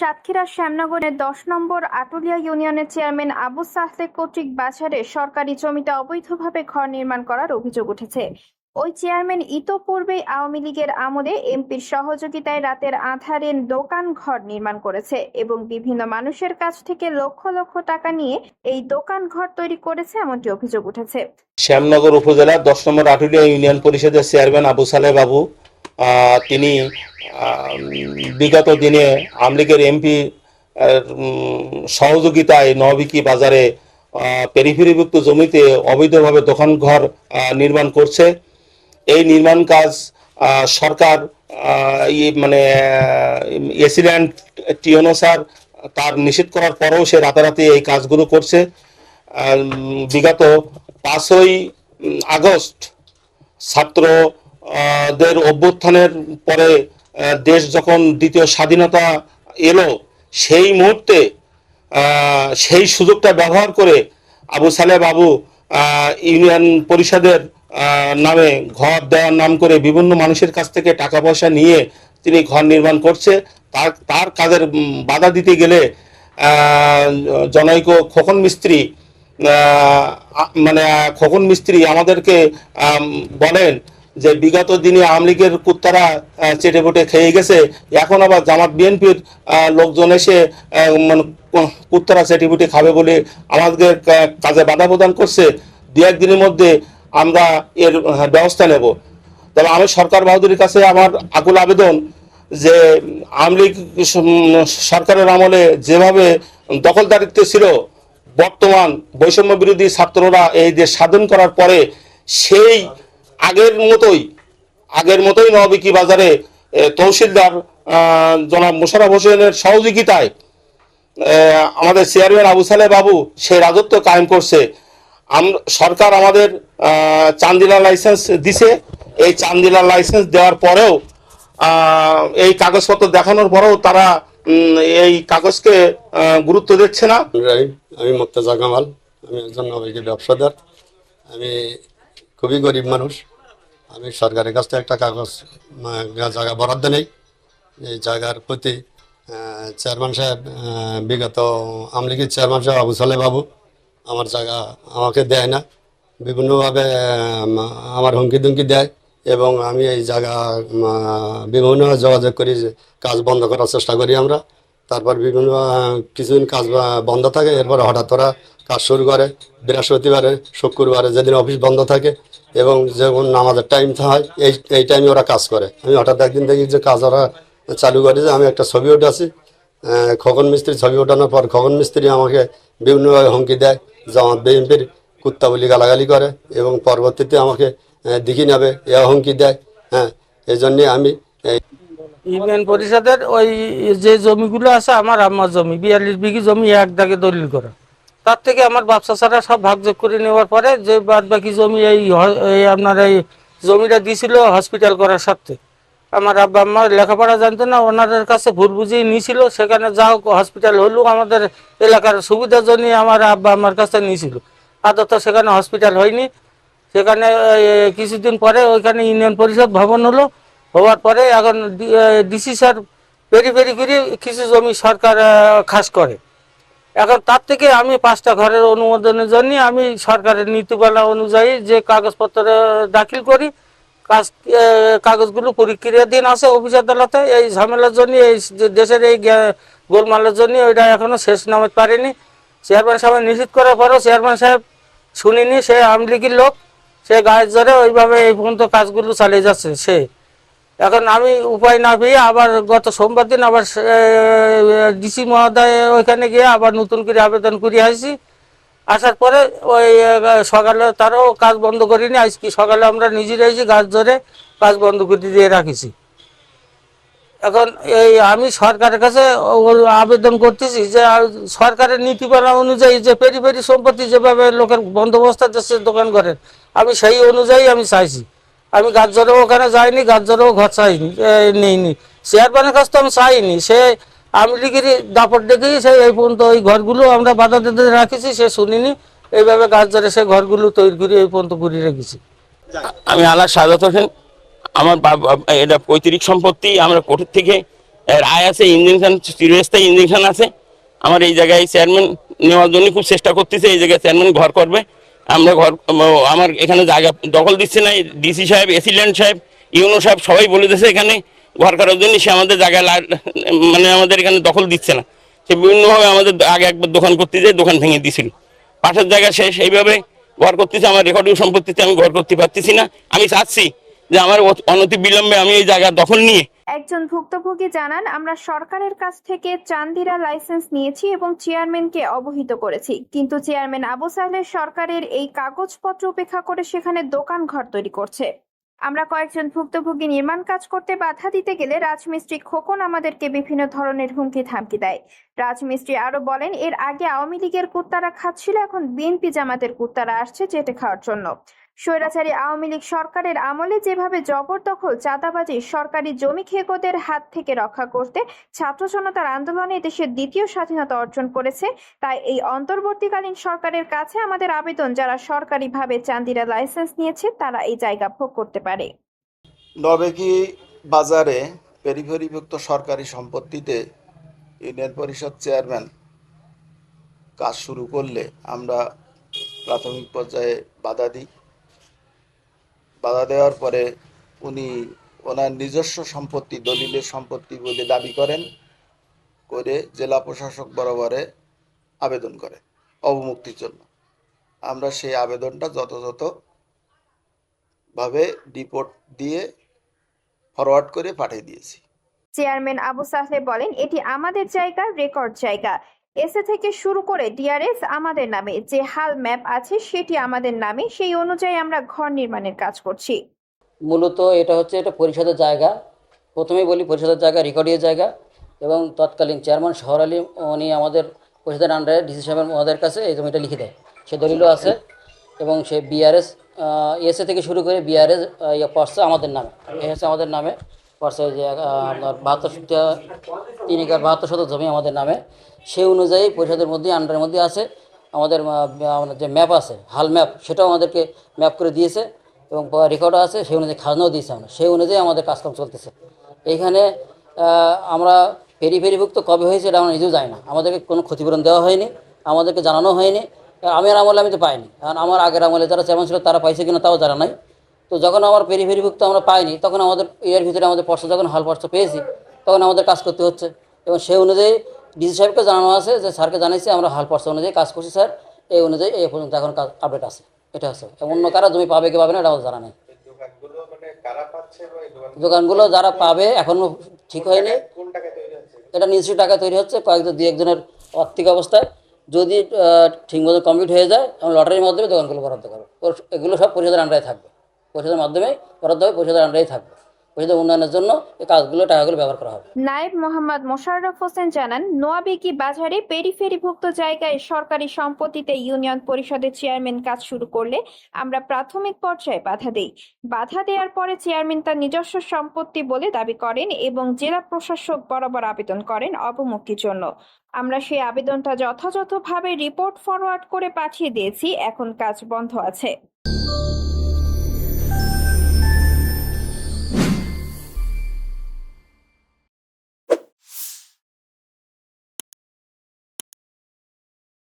সাতক্ষীরার শ্যামনগরের দশ নম্বর আটুলিয়া ইউনিয়নের চেয়ারম্যান আবু সাহলে কর্তৃক বাজারে সরকারি জমিতে অবৈধভাবে ঘর নির্মাণ করার অভিযোগ উঠেছে। ওই চেয়ারম্যান ইতোপূর্বে আওয়ামী লীগের আমলে এমপির সহযোগিতায় রাতের আধারে দোকান ঘর নির্মাণ করেছে এবং বিভিন্ন মানুষের কাছ থেকে লক্ষ লক্ষ টাকা নিয়ে এই দোকান ঘর তৈরি করেছে এমনটি অভিযোগ উঠেছে। শ্যামনগর উপজেলার দশ নম্বর আটুলিয়া ইউনিয়ন পরিষদের চেয়ারম্যান আবু সালে বাবু তিনি বিগত দিনে আমলিগের এমপি সহযোগিতায় নবিকি বাজারে পেরিফেরিভুক্ত জমিতে অবৈধভাবে দোকান ঘর নির্মাণ করছে। এই নির্মাণ কাজ সরকার মানে এসিল্যান্ড টিওনো তার নিষেধ করার পরেও সে রাতারাতি এই কাজগুলো করছে। বিগত পাঁচই আগস্ট ছাত্র দের অভ্যুত্থানের পরে দেশ যখন দ্বিতীয় স্বাধীনতা এলো সেই মুহূর্তে সেই সুযোগটা ব্যবহার করে আবু সালে বাবু ইউনিয়ন পরিষদের নামে ঘর দেওয়ার নাম করে বিভিন্ন মানুষের কাছ থেকে টাকা পয়সা নিয়ে তিনি ঘর নির্মাণ করছে। তার তার কাজের বাধা দিতে গেলে জনৈক খোকন মিস্ত্রি মানে খোকন মিস্ত্রি আমাদেরকে আম, বলেন যে বিগত দিনে আওয়ামী লীগের কুত্তারা চেটে পুটে খেয়ে গেছে, এখন আবার জামাত বিএনপির লোকজন এসে মানে কুত্তারা চেটে পুটে খাবে বলে আমাদের কাজে বাধা প্রদান করছে, দু একদিনের মধ্যে আমরা এর ব্যবস্থা নেব। তবে আমি সরকার বাহাদুরের কাছে আমার আকুল আবেদন যে আওয়ামী লীগ সরকারের আমলে যেভাবে দখলদারিত্ব ছিল, বর্তমান বৈষম্য বিরোধী ছাত্ররা এই দেশ স্বাধীন করার পরে সেই আগের মতোই আগের মতোই নবিকি বাজারে তহসিলদার জনাব মোশারফ হোসেনের সহযোগিতায় আমাদের চেয়ারম্যান আবু সালে বাবু সেই রাজত্ব কায়েম করছে। সরকার আমাদের চান্দিলা লাইসেন্স দিছে। এই চান্দিলা লাইসেন্স দেওয়ার পরেও এই কাগজপত্র দেখানোর পরেও তারা এই কাগজকে গুরুত্ব দিচ্ছে না। আমি মোর্তাজা কামাল, আমি একজন নবীকে ব্যবসাদার। আমি খুবই গরিব মানুষ। আমি সরকারের কাছ থেকে একটা কাগজ জায়গা বরাদ্দ নেই। এই জায়গার প্রতি চেয়ারম্যান সাহেব বিগত আমলিগের চেয়ারম্যান সাহেব আবু সালে বাবু আমার জায়গা আমাকে দেয় না। বিভিন্নভাবে আমার হুমকি দুমকি দেয় এবং আমি এই জায়গা বিভিন্ন যোগাযোগ করি কাজ বন্ধ করার চেষ্টা করি আমরা। তারপর বিভিন্ন কিছুদিন কাজ বন্ধ থাকে। এরপর হঠাৎ ওরা কাজ শুরু করে। বৃহস্পতিবারে, শুক্রবারে যেদিন অফিস বন্ধ থাকে এবং যখন আমাদের টাইম হয়, এই এই টাইমে ওরা কাজ করে। আমি হঠাৎ একদিন দেখি যে কাজ ওরা চালু করে যে আমি একটা ছবি উঠেছি খগন মিস্ত্রি ছবি ওঠানোর পর খগন মিস্ত্রি আমাকে বিভিন্নভাবে হুমকি দেয় জামাত বিএনপির কুত্তা বলি গালাগালি করে এবং পরবর্তীতে আমাকে দেখি নেবে এ হুমকি দেয়। হ্যাঁ এই জন্যে আমি ইউনিয়ন পরিষদের ওই যে জমিগুলো আছে, আমার আমার জমি, বিয়াল্লিশ বিঘি জমি এক দাগে দলিল করা। তার থেকে আমার ব্যবসা ছাড়া সব ভাগযোগ করে নেওয়ার পরে যে বাদ বাকি জমি এই আপনার এই জমিটা দিছিল হসপিটাল করার স্বার্থে। আমার আব্বা আম্মা লেখাপড়া জানতো না, ওনাদের কাছে ভুল বুঝিয়ে নিয়েছিল, সেখানে যাও হসপিটাল হলো, আমাদের এলাকার সুবিধার জন্য আমার আব্বা আমার কাছে নিয়েছিল। আদত সেখানে হসপিটাল হয়নি। সেখানে কিছুদিন পরে ওইখানে ইউনিয়ন পরিষদ ভবন হলো। হওয়ার পরে এখন ডিসি স্যার পেরি পেরি করে কিছু জমি সরকার খাস করে। এখন তার থেকে আমি পাঁচটা ঘরের অনুমোদনের জন্য আমি সরকারের নীতিমালা অনুযায়ী যে কাগজপত্র দাখিল করি, কাজ কাগজগুলো প্রক্রিয়াধীন আছে অফিস আদালতে, এই ঝামেলার জন্য, এই দেশের এই গোলমালের জন্য ওইটা এখনও শেষ নামতে পারেনি। চেয়ারম্যান সাহেব নিশ্চিত করার পরেও চেয়ারম্যান সাহেব শুনিনি, সে আমলিগির লোক, সে গায়ের জোরে ওইভাবে এই পর্যন্ত কাজগুলো চালিয়ে যাচ্ছে, সে এখন আমি উপায় না পেয়ে আবার গত সোমবার দিন আবার ডিসি মহোদয় ওইখানে গিয়ে আবার নতুন করে আবেদন করে আসি আসার পরে ওই সকালে তারও কাজ বন্ধ করিনি, আজকে সকালে আমরা নিজেরাই যে গাছ ধরে কাজ বন্ধ করে দিয়ে রাখিছি। এখন এই আমি সরকারের কাছে আবেদন করতেছি যে সরকারের নীতিমালা অনুযায়ী যে পেরি পেরি সম্পত্তি যেভাবে লোকের বন্দোবস্ত দোকান করেন আমি সেই অনুযায়ী আমি চাইছি। আমি গাছজরেও ওখানে যাইনি গাছজরেও ঘর চাইনি নেইনি। চেয়ারম্যানের কাছে তো আমি চাইনি সে আমি লিগিরি দাপট দেখেই সে এই পর্যন্ত ওই ঘরগুলো আমরা বাধা দিতে রাখেছি, সে শুনিনি। এইভাবে গাছ ধরে সে ঘরগুলো তৈরি করে এই পর্যন্ত করে রেখেছি। আমি আল্লাহ সাজাত হোসেন আমার এটা পৈতৃক সম্পত্তি, আমরা কোর্টের থেকে রায় আছে, ইঞ্জেকশন, চিরস্থায়ী ইঞ্জেকশন আছে। আমার এই জায়গায় চেয়ারম্যান নেওয়ার জন্য খুব চেষ্টা করতেছে, এই জায়গায় চেয়ারম্যান ঘর করবে। আমরা ঘর আমার এখানে জায়গা দখল দিচ্ছে না ডিসি সাহেব এসিল্যান্ড সাহেব, ইউনো সাহেব সবাই বলে দিয়েছে এখানে ঘর করার জন্য, সে আমাদের জায়গা মানে আমাদের এখানে দখল দিচ্ছে না। সে বিভিন্নভাবে আমাদের আগে একবার দোকান করতে যেয়ে দোকান ভেঙে দিয়েছিল। পাশের জায়গা শেষ এইভাবে ঘর করতেছে, আমার রেকর্ডিং সম্পত্তিতে আমি ঘর করতে পারতেছি না। আমি চাচ্ছি যে আমার অনতি বিলম্বে আমি এই জায়গা দখল নিয়ে। একজন ভুক্তভোগী জানান, আমরা সরকারের কাছ থেকে চান্দিরা লাইসেন্স নিয়েছি এবং চেয়ারম্যানকে অবহিত করেছি। কিন্তু চেয়ারম্যান আবু সাহেলের সরকারের এই কাগজপত্র উপেক্ষা করে সেখানে দোকান ঘর তৈরি করছে। আমরা কয়েকজন ভুক্তভোগী নির্মাণ কাজ করতে বাধা দিতে গেলে রাজমিস্ত্রি খোকন আমাদেরকে বিভিন্ন ধরনের হুমকি থামকি দেয়। রাজমিস্ত্রি আরও বলেন, এর আগে আওয়ামী লীগের কুত্তারা খাচ্ছিল, এখন বিএনপি জামাতের কুত্তারা আসছে চেটে খাওয়ার জন্য। স্বৈরাচারী আওয়ামী লীগ সরকারের আমলে যেভাবে জবরদখল, চাঁদাবাজি, সরকারি জমি খেকোদের হাত থেকে রক্ষা করতে ছাত্র জনতার আন্দোলনে দেশের দ্বিতীয় স্বাধীনতা অর্জন করেছে, তাই এই অন্তর্বর্তীকালীন সরকারের কাছে আমাদের আবেদন, যারা সরকারিভাবে চান্দিরা লাইসেন্স নিয়েছে, তারা এই জায়গা ভোগ করতে পারে। নবেকি বাজারে পেরিফেরিভুক্ত সরকারি সম্পত্তিতে ইউনিয়ন পরিষদ চেয়ারম্যান কাজ শুরু করলে আমরা প্রাথমিক পর্যায়ে বাধা দিই। বাধা দেওয়ার পরে উনি ওনার নিজস্ব সম্পত্তি, দলিলের সম্পত্তি বলে দাবি করেন, করে জেলা প্রশাসক বরাবরে আবেদন করেন অবমুক্তির জন্য। আমরা সেই আবেদনটা যথাযথ ভাবে রিপোর্ট দিয়ে ফরওয়ার্ড করে পাঠিয়ে দিয়েছি। চেয়ারম্যান আবু সাহলে বলেন, এটি আমাদের জায়গা, রেকর্ড জায়গা। এসে থেকে শুরু করে ডিআরএস আমাদের নামে যে হাল ম্যাপ আছে সেটি আমাদের নামে, সেই অনুযায়ী আমরা ঘর নির্মাণের কাজ করছি। মূলত এটা হচ্ছে এটা পরিষদের জায়গা। প্রথমেই বলি পরিষদের জায়গা রেকর্ডের জায়গা এবং তৎকালীন চেয়ারম্যান শহর আলী, উনি আমাদের পরিষদের আন্ডারে ডিসি সাহেবের ওদের কাছে এই জমিটা লিখে দেয়। সে দলিলও আছে এবং সে বিআরএস এসএ থেকে শুরু করে বিআরএস ইয়ে পড়ছে আমাদের নামে। এ হচ্ছে আমাদের নামে। পড়ছে যে আপনার বাহাত্তর তিন একর বাহাত্তর শতক জমি আমাদের নামে। সেই অনুযায়ী পরিষদের মধ্যে আন্ডারের মধ্যে আছে। আমাদের আমাদের যে ম্যাপ আছে হাল ম্যাপ সেটাও আমাদেরকে ম্যাপ করে দিয়েছে এবং রেকর্ডও আছে। সেই অনুযায়ী খাজনাও দিয়েছে আমরা। সেই অনুযায়ী আমাদের কাজকাম চলতেছে। এইখানে আমরা ফেরি ফেরিভুক্ত কবে হয়েছে এটা আমরা নিজেও জানি না। আমাদেরকে কোনো ক্ষতিপূরণ দেওয়া হয়নি। আমাদেরকে জানানো হয়নি। আমার আমলে আমি তো পাইনি। কারণ আমার আগের আমলে যারা চেয়ারম্যান ছিল, তারা পাইছে কিনা তাও জানা নাই। তো যখন আমার পেরি ফেরিভুক্ত আমরা পাইনি তখন আমাদের এর ভিতরে আমাদের পর্ষা যখন হাল পর্ষা পেয়েছি তখন আমাদের কাজ করতে হচ্ছে। এবং সেই অনুযায়ী ডিসি সাহেবকে জানানো আছে যে স্যারকে জানিয়েছি আমরা হাল পর্ষা অনুযায়ী কাজ করছি স্যার। এই অনুযায়ী এই পর্যন্ত এখন কাজ আপডেট আছে। এটা আছে এবং অন্য কারা জমি পাবে কি পাবে না এটা আমাদের জানা নেই। দোকানগুলো যারা পাবে এখনও ঠিক হয়নি। এটা নিশ্চয়ই টাকা তৈরি হচ্ছে কয়েকজন দু একজনের আর্থিক অবস্থায়। যদি ঠিকমতো কমপ্লিট হয়ে যায় আমরা লটারির মাধ্যমে দোকানগুলো বরাদ্দ করব এগুলো সব পরিষদের আন্ডারে থাকবে। পরিষদের মাধ্যমে বরাদ্দ হবে পরিষদের আন্ডারেই থাকবে। পরিষদের উন্নয়নের জন্য এই কাজগুলো, টাকাগুলো ব্যবহার করা হবে। নায়েব মোহাম্মদ মোশাররফ হোসেন জানান, নোয়াবেকি বাজারে পেরিফেরিভুক্ত জায়গায় সরকারি সম্পত্তিতে ইউনিয়ন পরিষদের চেয়ারম্যান কাজ শুরু করলে আমরা প্রাথমিক পর্যায়ে বাধা দেই। বাধা দেওয়ার পরে চেয়ারম্যান তার নিজস্ব সম্পত্তি বলে দাবি করেন এবং জেলা প্রশাসক বরাবর আবেদন করেন অবমুক্তির জন্য। আমরা সেই আবেদনটা যথাযথভাবে রিপোর্ট ফরওয়ার্ড করে পাঠিয়ে দিয়েছি, এখন কাজ বন্ধ আছে।